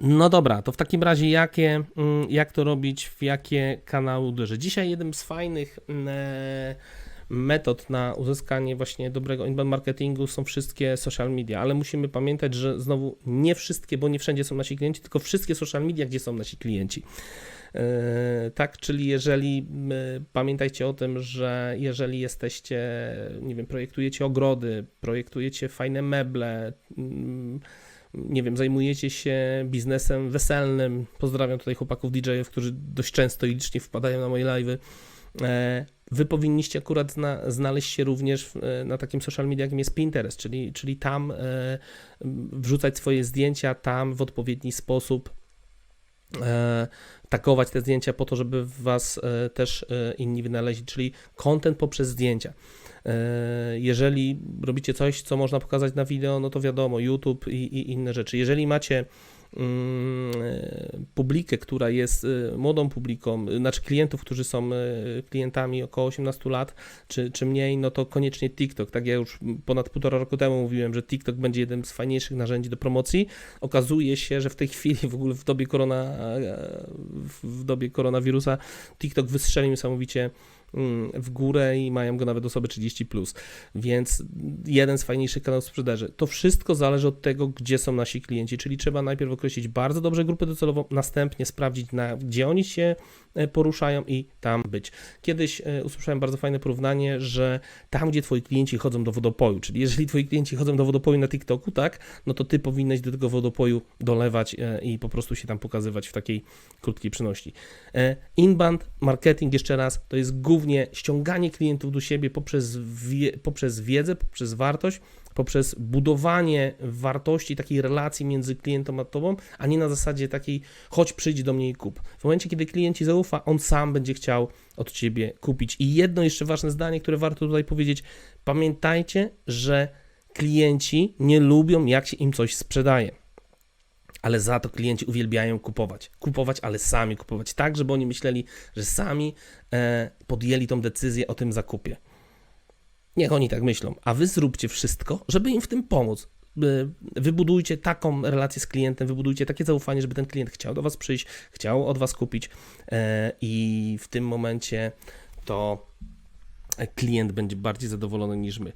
No dobra, to w takim razie jakie, mm, jak to robić, w jakie kanały uderzyć? Dzisiaj jednym z fajnych mm, e, metod na uzyskanie właśnie dobrego inbound marketingu są wszystkie social media, ale musimy pamiętać, że znowu nie wszystkie, bo nie wszędzie są nasi klienci, tylko wszystkie social media, gdzie są nasi klienci. E, Tak, czyli jeżeli m, pamiętajcie o tym, że jeżeli jesteście, nie wiem, projektujecie ogrody, projektujecie fajne meble, mm, nie wiem, zajmujecie się biznesem weselnym. Pozdrawiam tutaj chłopaków DJ-ów, którzy dość często i licznie wpadają na moje live'y. E, Wy powinniście akurat zna, znaleźć się również e, na takim social media, jakim jest Pinterest, czyli, czyli tam e, wrzucać swoje zdjęcia, tam w odpowiedni sposób e, tagować te zdjęcia po to, żeby Was e, też e, inni wynaleźli, czyli content poprzez zdjęcia. Jeżeli robicie coś, co można pokazać na wideo, no to wiadomo, YouTube i, i inne rzeczy. Jeżeli macie publikę, która jest e, młodą publiką, e, znaczy klientów, którzy są e, klientami około 18 lat, czy, czy mniej, no to koniecznie TikTok. Tak ja już ponad półtora roku temu mówiłem, że TikTok będzie jednym z fajniejszych narzędzi do promocji. Okazuje się, że w tej chwili w ogóle w dobie korona, e, w- dobie koronawirusa TikTok wystrzelił niesamowicie mm, w górę i mają go nawet osoby 30+. Plus. Więc jeden z fajniejszych kanałów sprzedaży. To wszystko zależy od tego, gdzie są nasi klienci, czyli trzeba najpierw określić bardzo dobrze grupę docelową, następnie sprawdzić, na, gdzie oni się e, poruszają i tam być. Kiedyś e, usłyszałem bardzo fajne porównanie, że tam, gdzie twoi klienci chodzą do wodopoju, czyli jeżeli twoi klienci chodzą do wodopoju na TikToku, tak, no to ty powinieneś do tego wodopoju dolewać e, i po prostu się tam pokazywać w takiej krótkiej przenośni. Inbound marketing, jeszcze raz, to jest głównie ściąganie klientów do siebie poprzez, wie, poprzez wiedzę, poprzez wartość, poprzez budowanie wartości, takiej relacji między klientem a tobą, a nie na zasadzie takiej chodź, przyjdź do mnie i kup. W momencie, kiedy klient ci zaufa, on sam będzie chciał od ciebie kupić. I jedno jeszcze ważne zdanie, które warto tutaj powiedzieć. Pamiętajcie, że klienci nie lubią, jak się im coś sprzedaje ale za to klienci uwielbiają kupować. Kupować, ale sami kupować, tak, żeby oni myśleli, że sami e, podjęli tą decyzję o tym zakupie. Niech oni tak myślą, a wy zróbcie wszystko, żeby im w tym pomóc. E, Wybudujcie taką relację z klientem, wybudujcie takie zaufanie, żeby ten klient chciał do was przyjść, chciał od was kupić e, i w tym momencie to klient będzie bardziej zadowolony niż my.